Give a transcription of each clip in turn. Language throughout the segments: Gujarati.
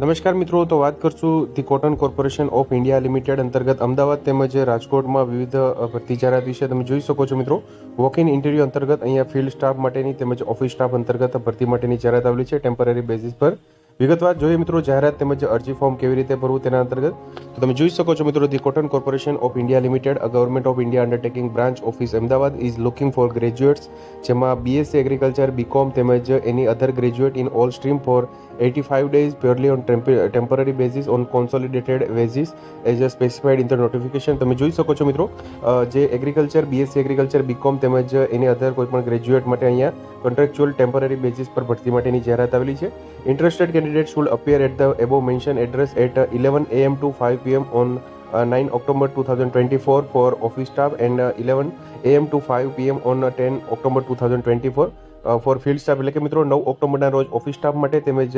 નમસ્કાર મિત્રો, તો વાત કરશું the cotton corporation of India limited અંતર્ગત અમદાવાદ તેમજ રાજકોટમાં વિવિધ ભરતી જાહેરાત વિશે તમે જોઈ શકો છો મિત્રો. વોક ઇન ઇન્ટરવ્યૂ અંતર્ગત અહીંયા ફિલ્ડ સ્ટાફ માટેની તેમજ ઓફિસ સ્ટાફ અંતર્ગત ભરતી માટેની જાહેરાત આવેલી છે ટેમ્પરરી બેઝિસ પર. વિગતવાર જોઈએ મિત્રો, જાહેરાત તેમજ અરજી ફોર્મ કેવી રીતે ભરવું તેના અંતર્ગત. તો તમે જોઈ શકો છો મિત્રો, the cotton corporation of India limited, a government of India undertaking branch office Ahmedabad is looking for graduates જેમાં બીએસસી એગ્રીકલ્ચર બીકોમ તેમજ any other graduate in all stream for 85 days purely on temp- temporary basis, on consolidated basis, as a specified in the notification તમે જોઈ શકો છો મિત્રો જે એગ્રીકલ્ચર બીએસસી એગ્રીકલ્ચર બીકોમ તેમજ એની અધર કોઈ પણ ગ્રેજ્યુએટ માટે અહીંયા કોન્ટ્રાક્ચ્યુઅલ ટેમ્પરરી બેઝિસ પર ભરતી માટેની જાહેરાત આવેલી છે interested candidate should appear at the above mentioned address at eleven AM to five PM on nine October two thousand twenty four for office staff and eleven staff to five PM on ten p.m. Two thousand twenty four for field staff એટલે કે મિત્રો નવ ઓક્ટોબરના રોજ ઓફિસ સ્ટાફ માટે તેમજ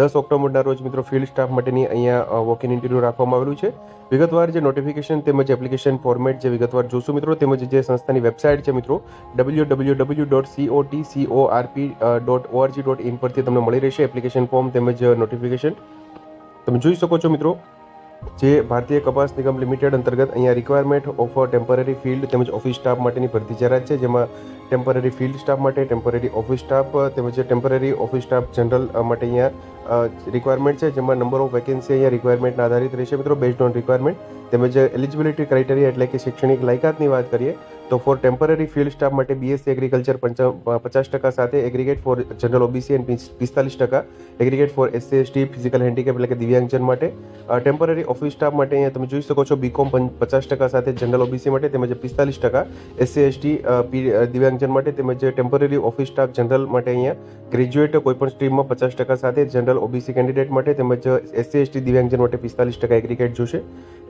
દસ ઓક્ટોબરના રોજ મિત્રો ફિલ્ડ સ્ટાફ માટેની અહીંયા વોક ઇન ઇન્ટરવ્યૂ રાખવામાં આવેલું છે. વિગતવાર જે નોટિફિકેશન તેમજ એપ્લિકેશન ફોર્મેટ જે વિગતવાર જોશું મિત્રો, તેમજ જે સંસ્થાની વેબસાઇટ છે મિત્રો W W W dot COT CORP dot ORG dot in પરથી તમને મળી રહેશે એપ્લિકેશન ફોર્મ તેમજ નોટિફિકેશન તમે જોઈ શકો છો મિત્રો, જે ભારતીય કપાસ નિગમ લિમિટેડ અંતર્ગત અહીંયા રિક્વાયરમેન્ટ ઓફ ટેમ્પરરી ફિલ્ડ તેમજ ઓફિસ સ્ટાફ માટેની ભરતી જાહેરાત છે, જેમાં ટેમ્પરરી ફિલ્ડ સ્ટાફ માટે ટેમ્પરરી ઓફિસ સ્ટાફ તેમજ ટેમ્પરરી ઓફિસ સ્ટાફ જનરલ માટે અહીંયા રિક્વાયરમેન્ટ છે, જેમાં નંબર ઓફ વેકેન્સી અહીંયા રિક્વાયરમેન્ટના આધારિત રહેશે. મિત્રો બેઝડ ઓન રિક્વાયરમેન્ટ તેમજ એલિજિબિલિટી ક્રાઇટેરિયા એટલે કે શૈક્ષણિક લાયકાતની વાત કરીએ, તો ફોર ટેમ્પરરી ફિલ્ડ સ્ટાફ માટે બીએસસી એગ્રીકલ્ચર પચાસ ટકા સાથે aggregate for general OBC and પિસ્તાલીસ ટકા aggregate for SC ST physical handicap એટલે કે દિવ્યાંગજન માટે. ટેમ્પરરી ઓફિસ સ્ટાફ માટે અહીંયા તમે જોઈ શકો છો બીકોમ પચાસ ટકા સાથે જનરલ ઓબીસી માટે, તેમજ પિસ્તાલીસ ટકા એસસી એસટી દિવ્યાંગજન માટે તેમજ ટેમ્પરરી ઓફિસ સ્ટાફ જનરલ માટે અહીંયા ગ્રેજ્યુએટ કોઈપણ સ્ટ્રીમમાં પચાસ ટકા સાથે જનરલ ઓબીસી કેન્ડિડેટ માટે તેમજ એસસી એસટી દિવ્યાંગજન માટે પિસ્તાલીસ ટકા એગ્રીગેટ જોશે.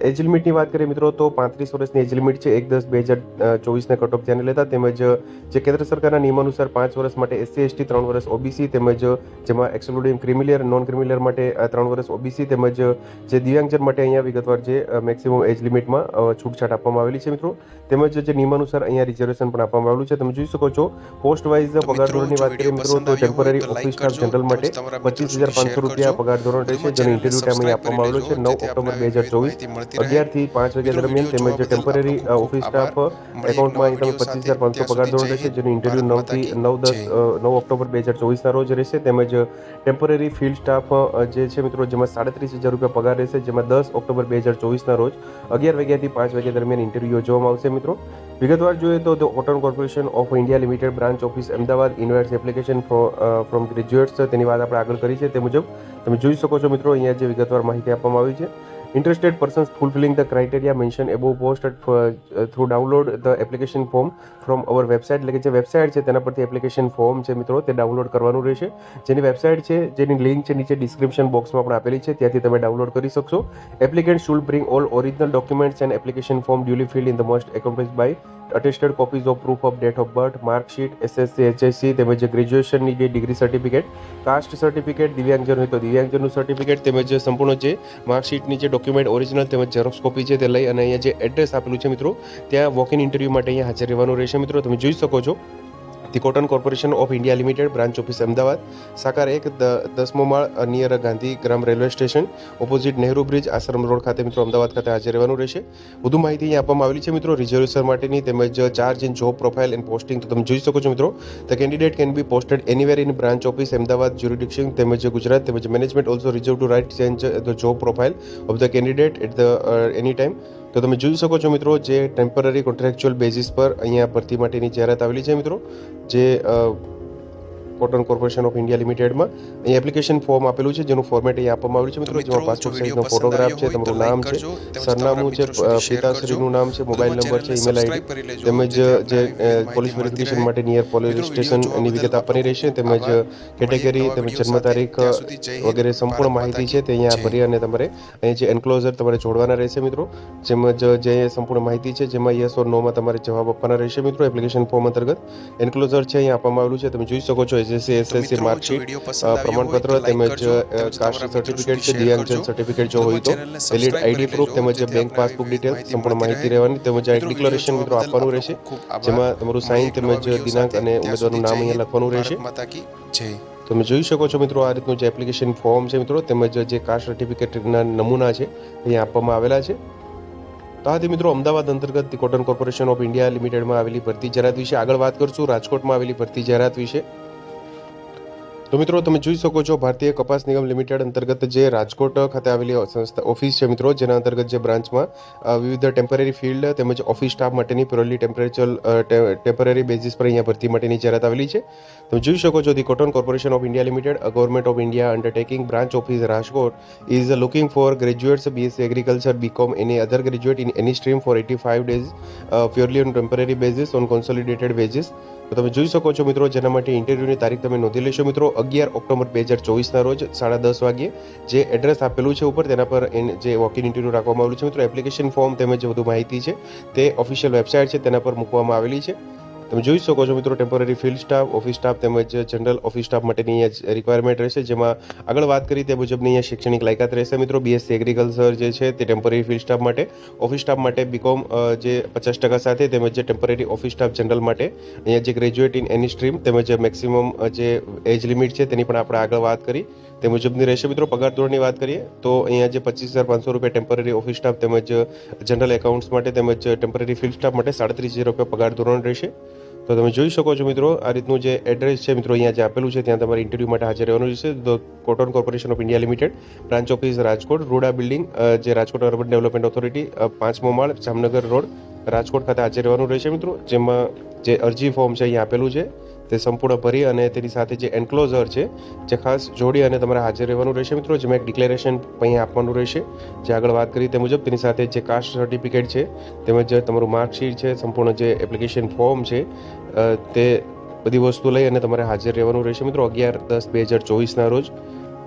એજ લિમિટની વાત કરીએ મિત્રો, તો પાંત્રીસ વર્ષની એજ લિમિટ છે એક દસ બે હજાર ચોવીસને કટ ઓફ ધ્યાને લેતા તેમજ જે કેન્દ્ર સરકારના નિયમાનુસાર પાંચ વર્ષ માટે એસસી એસટી ત્રણ વર્ષ ઓબીસી તેમજ જેમાં એક્સક્લુડિંગ ક્રિમિલિયર નોન ક્રિમિલિયર માટે ત્રણ વર્ષ ઓબીસી તેમજ જે દિવ્યાંગજન માટે અહીંયા વિગતવાર જે મેક્સિમમ એજ લિમિટમાં છૂટછાટ આપવામાં આવેલી છે મિત્રો. તેમજ જે નિયમાનુસાર અહીંયા રિઝર્વેશન પણ આપવામાં આવેલું છે. તમે જોઈ શકો છો. પોસ્ટ વાઇઝ પગાર ધોરણની વાત કરીએ મિત્રો તો ટેમ્પરરી ઓફિસર જનરલ માટે પચીસ હજાર પાંચસો રૂપિયા પગાર ધોરણ રહેશે જેનો ઇન્ટરવ્યુ ટાઈમ અહીં આપવામાં આવેલો છે નવ ઓક્ટોબર બે હજાર ચોવીસ અગિયારથી પાંચ વાગ્યા દરમિયાન તેમજ ટેમ્પરરી ઓફિસ સ્ટાફ એકાઉન્ટમાં અહીં તમે પચીસ હજાર પાંચસો પગાર ધોરણ રહેશે જેનું ઇન્ટરવ્યુ નવથી નવ દસ નવ ઓક્ટોબર બે હજાર ચોવીસના રોજ રહેશે. તેમજ ટેમ્પરરી ફિલ્ડ સ્ટાફ જે છે મિત્રો જેમાં સાડત્રીસ હજાર રૂપિયા પગાર રહેશે જેમાં દસ ઓક્ટોબર બે હજાર ચોવીસના રોજ અગિયાર વાગ્યાથી પાંચ વાગ્યા દરમિયાન ઇન્ટરવ્યુ યોજવામાં આવશે મિત્રો. વિગતવાર જોઈએ તો the corporation of India limited branch office Ahmedabad invites application from graduates તેની વાત આપણે આગળ કરી છે તે મુજબ તમે જોઈ શકો છો મિત્રો અહીંયા જે વિગતવાર માહિતી આપવામાં આવી છે. Interested persons fulfilling the criteria mentioned above post at, uh, through download the application form from our website. એટલે કે જે વેબસાઇટ છે તેના પરથી એપ્લિકેશન ફોર્મ છે મિત્રો તે ડાઉનલોડ કરવાનું રહેશે. જેની વેબસાઇટ છે જેની લિંક છે નીચે ડિસ્ક્રિપ્શન બોક્સમાં પણ આપેલી છે ત્યાંથી તમે ડાઉનલોડ કરી શકશો. Applicant should bring all original documents and application form duly filled in the most accomplish by attested copies of proof of date of birth marksheet SSC HSC તેમજ ગ્રેજ્યુએશનની જે ડિગ્રી સર્ટિફિકેટ કાસ્ટ સર્ટિફિકેટ દિવ્યાંગજન હોય તો દિવ્યાંગજનનું સર્ટિફિકેટ તેમજ સંપૂર્ણ જે માર્કશીટની જે ડોક્યુમેન્ટ ઓરિજિનલ તેમજ ઝેરોક્સ કોપી છે તે લઈ અને અહીંયા જે એડ્રેસ આપેલું છે મિત્રો, ત્યાં વોક ઇન ઇન્ટરવ્યૂ માટે અહીંયા હાજર રહેવાનું રહેશે મિત્રો, તમે જોઈ શકો છો. The cotton corporation of India limited branch office Ahmedabad Sakar એક દસમો માળ near Gandhigram railway station, opposite Nehru bridge Ashram road ખાતે મિત્રો અમદાવાદ ખાતે હાજર રહેવાનું રહેશે. વધુ માહિતી અહીં આપવામાં આવેલી છે મિત્રો રિઝર્વેશન માટેની તેમજ charge in job profile and posting તો તમે જોઈ શકો છો મિત્રો. The candidate can be posted anywhere in branch office Ahmedabad jurisdiction તેમજ ગુજરાત તેમજ management also reserve to right change the job profile of the candidate at the any time તો તમે જોઈ શકો છો મિત્રો જે ટેમ્પરરી કોન્ટ્રાક્ચ્યુઅલ બેઝિસ પર અહીંયા ભરતી માટેની જાહેરાત આવેલી છે મિત્રો, જે કોટન કોર્પોરેશન ઓફ ઇન્ડિયા લિમિટેડમાં અહીં એપ્લિકેશન ફોર્મ આપેલું છે જેનું ફોર્મેટ અહીં આપવામાં આવ્યું છે. મિત્રો જેમાં પાસપોર્ટ સાઇઝનો ફોટોગ્રાફ છે તમારું નામ છે સરનામું છે પિતાશ્રીનું નામ છે મોબાઈલ નંબર છે ઈમેલ આઈડી તેમજ જે પોલીસ વેરિફિકેશન માટે નિયર પોલીસ સ્ટેશનની વિગત આપવાની રહેશે તેમજ કેટેગરી તેમજ જન્મ તારીખ વગેરે સંપૂર્ણ માહિતી છે તે અહીંયા ભરી અને તમારે અહીં જે એન્ક્લોઝર તમારે જોડવાના રહેશે મિત્રો. જેમજ જે સંપૂર્ણ માહિતી છે જેમાં યસ ઓર નોમાં તમારે જવાબ આપવાના રહેશે મિત્રો. એપ્લિકેશન ફોર્મ અંતર્ગત એન્ક્લોઝર છે અહીંયા આપવામાં આવેલું છે. તમે જોઈ શકો છો એસએસસી એસએસસી માર્કશીટ પ્રમાણપત્ર તેમજ કાસ્ટ સર્ટિફિકેટ છે દિવ્યાંગજન સર્ટિફિકેટ જો હોય તો વેલિડ આઈડી પ્રૂફ તેમજ બેંક પાસબુક ડિટેલ સંપૂર્ણ માહિતી રહેવાની તેમજ આ ડિક્લેરેશન મિત્રો આપવાનું રહેશે જેમાં તમારું સાઇન તેમજ દિનાંક અને ઉમેદવારનું નામ અહીંયા લખવાનું રહેશે. તમે જોઈ શકો છો મિત્રો આ રીતનું જે એપ્લિકેશન ફોર્મ છે મિત્રો તેમજ જે કાસ્ટ સર્ટિફિકેટના નમૂના છે અહીંયા આપવામાં આવેલા છે. તો આથી મિત્રો અમદાવાદ અંતર્ગત કોટન કોર્પોરેશન ઓફ ઇન્ડિયા લિમિટેડમાં આવેલી ભરતી જાહેરાત વિશે આગળ વાત કરશું. રાજકોટમાં આવેલી ભરતી જાહેરાત વિશે તો મિત્રો, તમે જોઈ શકો છો ભારતીય કપાસ નિગમ લિમિટેડ અંતર્ગત જે રાજકોટ ખાતે આવેલી સંસ્થા ઓફિસ છે મિત્રો, જેના અંતર્ગત જે બ્રાન્ચમાં વિવિધ ટેમ્પરરી ફિલ્ડ તેમજ ઓફિસ સ્ટાફ માટેની પ્યોરલી ટેમ્પરેચર ટેમ્પરરી બેઝિસ પર અહીંયા ભરતી માટેની જાહેરાત આવેલી છે. તમે જોઈ શકો છો the cotton corporation of India limited government of India undertaking branch office Rajkot, is looking for graduates BSc agriculture, BCom, any other graduate in any stream for eighty five days purely on temporary basis, on consolidated wages તો તમે જોઈ શકો છો મિત્રો, જેના માટે ઇન્ટરવ્યૂની તારીખ તમે નોંધી લેશો મિત્રો. અગિયાર ઓક્ટોબર બે હજાર ચોવીસના રોજ સાડા દસ વાગ્યે જે એડ્રેસ આપેલું છે ઉપર, તેના પર જે જે ઇન ઇન્ટરવ્યૂ રાખવામાં આવેલું છે મિત્રો. એપ્લિકેશન ફોર્મ તેમજ વધુ માહિતી છે તે ઓફિશિયલ વેબસાઇટ છે, તેના પર મૂકવામાં આવેલી છે. તમે જોઈ શકો છો મિત્રો temporary field staff office staff તેમજ જનરલ ઓફિસ સ્ટાફ માટેની અહીંયા રિક્વાયરમેન્ટ રહેશે, જેમાં આગળ વાત કરી તે મુજબની અહીંયા શૈક્ષણિક લાયકાત રહેશે મિત્રો. બીએસસી એગ્રીકલ્ચર જે છે તે ટેમ્પરરી ફિલ્ડ સ્ટાફ માટે ઓફિસ સ્ટાફ માટે બીકોમ જે પચાસ ટકા સાથે તેમજ જે ટેમ્પરરી ઓફિસ સ્ટાફ જનરલ માટે અહીંયા જે ગ્રેજ્યુએટ ઇન એની સ્ટ્રીમ તેમજ મેક્સિમમ જે એજ લિમિટ છે તેની પણ આપણે આગળ વાત કરી તે મુજબની રહેશે મિત્રો. પગાર ધોરણની વાત કરીએ તો અહીંયા જે પચીસ હજાર પાંચસો રૂપિયા ટેમ્પરરી ઓફિસ સ્ટાફ તેમજ જનરલ એકાઉન્ટ્સ માટે તેમજ ટેમ્પરરી ફિલ્ડ સ્ટાફ માટે સાડત્રીસ હજાર રૂપિયા પગાર ધોરણ રહેશે. તો તમે જોઈ શકો છો મિત્રો, આ રીતનું જે એડ્રેસ છે મિત્રો, અહીંયા જે આપેલું છે, ત્યાં તમારે ઇન્ટરવ્યૂ માટે હાજર રહેવાનું રહેશે. તો cotton corporation of India limited branch office Rajkot Roda building જે રાજકોટ અર્બન ડેવલપમેન્ટ ઓથોરિટી પાંચમો માળ, જામનગર રોડ રાજકોટ ખાતે હાજર રહેવાનું રહેશે મિત્રો. જેમાં જે અરજી ફોર્મ છે, અહીંયા આપેલું છે. તે સંપૂર્ણ ભરી અને તેની સાથે જે એન્ક્લોઝર છે, જે ખાસ જોડી અને તમારે હાજર રહેવાનું રહેશે મિત્રો જેમાં એક ડિક્લેરેશન અહીંયા આપવાનું રહેશે. જે આગળ વાત કરી તે મુજબ તેની સાથે જે કાસ્ટ સર્ટિફિકેટ છે, તેમજ જે તમારું માર્કશીટ છે, સંપૂર્ણ જે એપ્લિકેશન ફોર્મ છે તે બધી વસ્તુ લઈ અને તમારે હાજર રહેવાનું રહેશે મિત્રો, અગિયાર દસ બે હજાર ચોવીસના રોજ.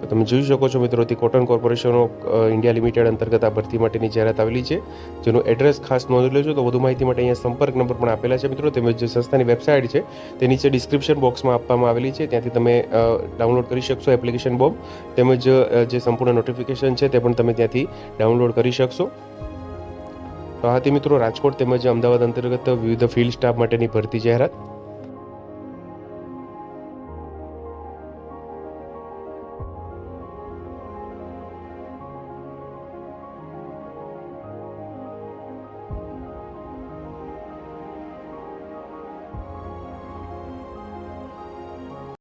તમે જોઈ શકો છો મિત્રો તે cotton corporation of India limited અંતર્ગત આ ભરતી માટેની જાહેરાત આવેલી છે, જેનું એડ્રેસ ખાસ નોંધી લેજો. તો વધુ માહિતી માટે અહીંયા સંપર્ક નંબર પણ આપેલા છે મિત્રો. તેમજ જે સંસ્થાની વેબસાઇટ છે, તે નીચે ડિસ્ક્રિપ્શન બોક્સમાં આપવામાં આવેલી છે. ત્યાંથી તમે ડાઉનલોડ કરી શકશો એપ્લિકેશન બોમ્બ તેમજ જે સંપૂર્ણ નોટિફિકેશન છે તે પણ તમે ત્યાંથી ડાઉનલોડ કરી શકશો. તો આ મિત્રો રાજકોટ તેમજ અમદાવાદ અંતર્ગત વિવિધ ફિલ્ડ સ્ટાફ માટેની ભરતી જાહેરાત.